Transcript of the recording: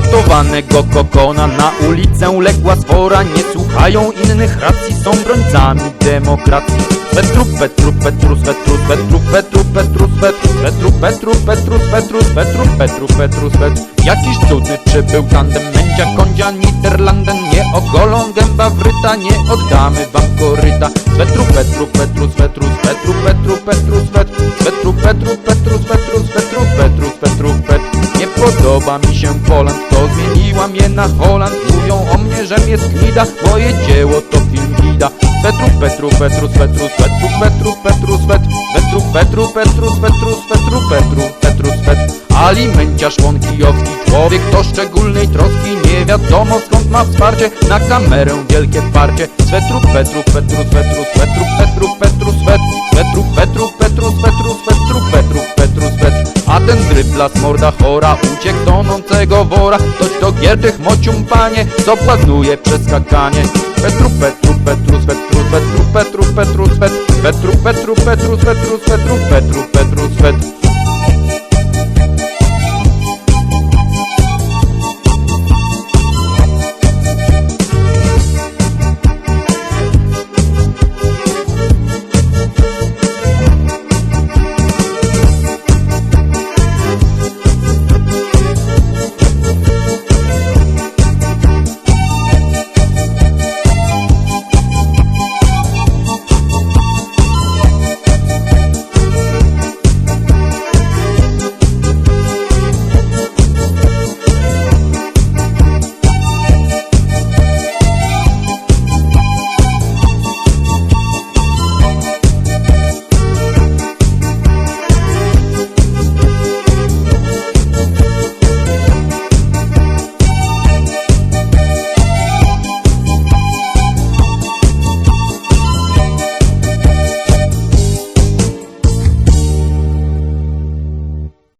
Splatowanego kokona. Na ulicę legła swora Nie słuchają innych racji, są brońcami demokracji. Petru, Petru, Petru, Petru, Petru, Petru, Petru, Petru, Petru, Petru, Petru, Petru, Petru, Petru, Petru Jakiś cudny przybył tandem Mędzia, kądzia, Niderlanden Nie ogolą gęba wryta, nie oddamy wam koryta. Petru, Petru, Petru, Petru, Petru, Petru, Petru, Petru, Petru, Petru, Petru, Petru, podoba mi się Poland, to zmieniłam je na Holand Mówią o mnie, że mnie sknida, moje dzieło to film Gida Petru, Petru, Petru, Petru, Petru, Petru, Petru, Petru, Petru, Petru, Petru, Petru, Petru, Petru, Petru, Petru Alimenciarz szłon kijowski, człowiek to szczególnej troski Nie wiadomo skąd ma wsparcie, na kamerę wielkie parcie Petru, Petru, Petru, Petru, Petru, Petru, Petru, Petru, Petru, A ten dryblas morda chora, uciekł tonącego wora Toć to giertych mocium panie, co błaznuje przeskakanie Petru, Petru, Petru, Petru, Petru, Petru, Petru, Petru, Petru, Petru, Petru, Petru, Petru, Petru, Petru, Petru, Petru